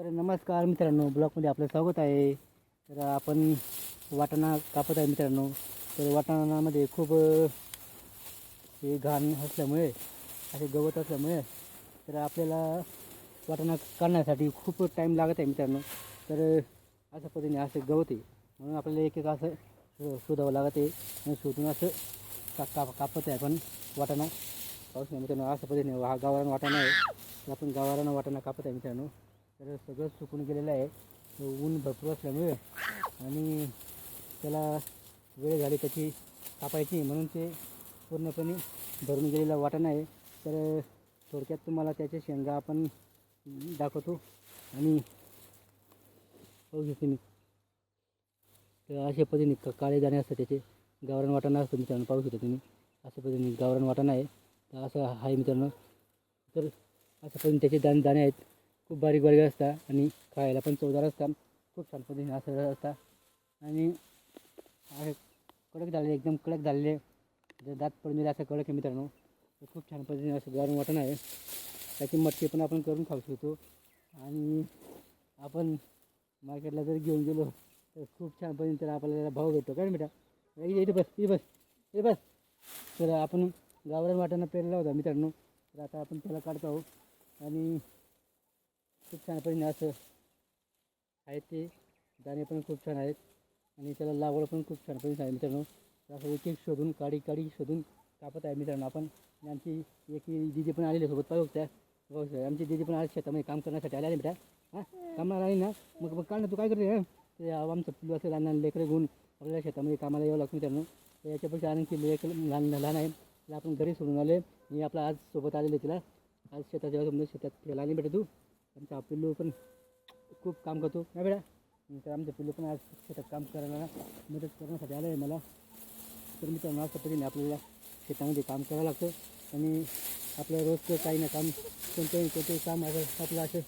तर नमस्कार मित्रांनो ब्लॉगमध्ये आपलं स्वागत आहे. तर आपण वाटाणा कापत आहे मित्रांनो. तर वाटाणामध्ये खूप हे घाण असल्यामुळे असे गवत असल्यामुळे तर आपल्याला वाटाणा काढण्यासाठी खूप टाईम लागत आहे मित्रांनो. तर अशा पद्धतीने असं गवत आहे. म्हणून आपल्याला एक एक असं शोधावं लागत. आहे आणि शोधून असं का काप कापत आहे आपण वाटाणा. पाऊस नाही मित्रांनो अशा पद्धतीने हा गावरान वाटाणा आहे. तर आपण गावरान वाटाणा कापत आहे मित्रांनो. तर सगळं सुकून गेलेलं आहे. ऊन भरपूर असल्यामुळे आणि त्याला वेळ झाली त्याची कापायची म्हणून ते पूर्णपणे भरून गेलेला वाटाणा आहे. तर थोडक्यात तुम्हाला त्याचे शेंगा आपण दाखवतो आणि पाहू शकतो मी. तर अशा पद्धतीने क- काळे दाणे असतात त्याचे. गावरान वाटाणा असतो मित्रांनो पाहू शकता तुम्ही. अशा पद्धतीने गावरान वाटाणा आहे. तर असं आहे मित्रांनो. तर अशा पद्धतीने त्याचे दाणे दाणे आहेत. खूप बारीक बारीक असतात आणि खायला पण चवदार असतात खूप छान पद्धतीने असं असतात आणि कडक झालेले एकदम कडक झालेले जर दात पडून दिले असं कडक आहे मित्रांनो तर खूप छान पद्धतीने असं गावरान वाटण आहे. त्याची मटकी पण आपण करून खाऊ शकतो. आणि आपण मार्केटला जर घेऊन गेलो तर खूप छान पद्धतीने त्याला आपल्याला भाव भेटतो. काय रे बेटा? इथे इथे बस इथे बस इथे बस. तर आपण गावरान वाटाणा पेरला होता मित्रांनो. तर आता आपण त्याला काढतो आहोत. आणि खूप छान पद्धतीने असं आहेत ते. दाणे पण खूप छान आहेत. आणि त्याला लागवड पण खूप छान पद्धतीने आहे मित्रांनो. असं एक एक शोधून काडी काडी शोधून कापत आहे मित्रांनो आपण. आमची एक दिदी पण आलेली सोबत. पाहू त्या शकता. आमची दिदी पण आली शेतामध्ये. काम करण्यासाठी आले बेटा हां? कामाला आली ना? मग मग काढ ना तू. काय करते? ते आमचं पिल्लू असं लहान लहान लेकरं घेऊन आपल्याला शेतामध्ये कामाला यावं लागतं मित्रांनो. याच्यापेक्षा आणखी लेकर लहान लहान आहे. तिला आपण घरी सोडून आले मी आपला आज सोबत आलेले तिला. आज शेतात जेव्हा समजा शेतात फिरायला आली बेटा तू. आमचा पिल्लू पण खूप काम करतो. ना बेटा तर आमचं पिल्लू पण आज शेतात काम करायला मदत करण्यासाठी आलं आहे मला. तर मित्रांनो अशा पद्धतीने आपल्याला शेतामध्ये काम करावं लागतं आणि आपलं रोजचं काही ना काम कोणतंही कोणतंही काम असं आपलं असं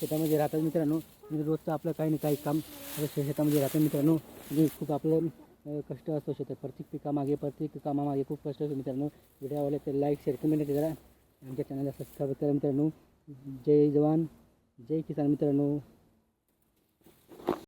शेतामध्ये राहतात मित्रांनो. म्हणजे रोजचं आपलं काही ना काही काम असं शेतामध्ये राहतं मित्रांनो. म्हणजे खूप आपलं कष्ट असतो शेतात. प्रत्येक पिकामागे प्रत्येक कामामागे खूप कष्ट असतो मित्रांनो. व्हिडिओ आवडले तर लाईक शेअर कमेंट करा. आमच्या चॅनलला सबस्क्राईब करा मित्रांनो. जय जवान. जय किसान मित्रांनो.